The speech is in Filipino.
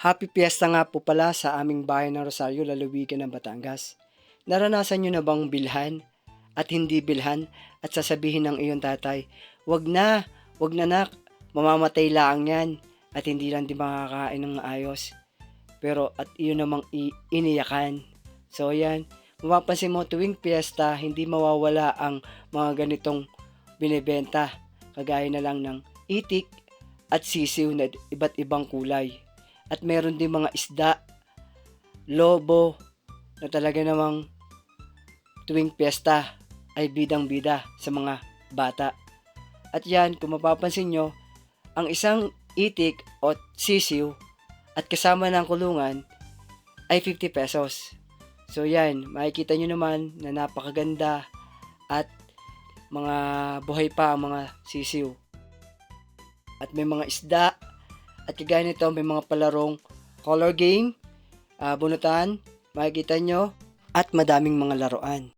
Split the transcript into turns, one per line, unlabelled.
Happy Fiesta nga po pala sa aming bayan ng Rosario, Lalawigan ng Batangas. Naranasan nyo na bang bilhan at hindi bilhan at sasabihin ng iyong tatay, wag na, wag na nak, mamamatay lang yan at hindi lang di makakain ng ayos. Pero at iyon namang iniyakan. So yan, mapapansin mo tuwing piyesta, hindi mawawala ang mga ganitong binibenta. Kagaya na lang ng itik at sisiw na iba't ibang kulay. At meron din mga isda, lobo, na talaga namang tuwing piyesta ay bidang-bida sa mga bata. At yan, kung mapapansin nyo, ang isang itik o sisiw at kasama ng kulungan ay 50 pesos. So yan, makikita nyo naman na napakaganda at mga buhay pa ang mga sisiw. At may mga isda. At kagaya nito may mga palarong color game, ah, bunutan, makikita nyo. At madaming mga laruan.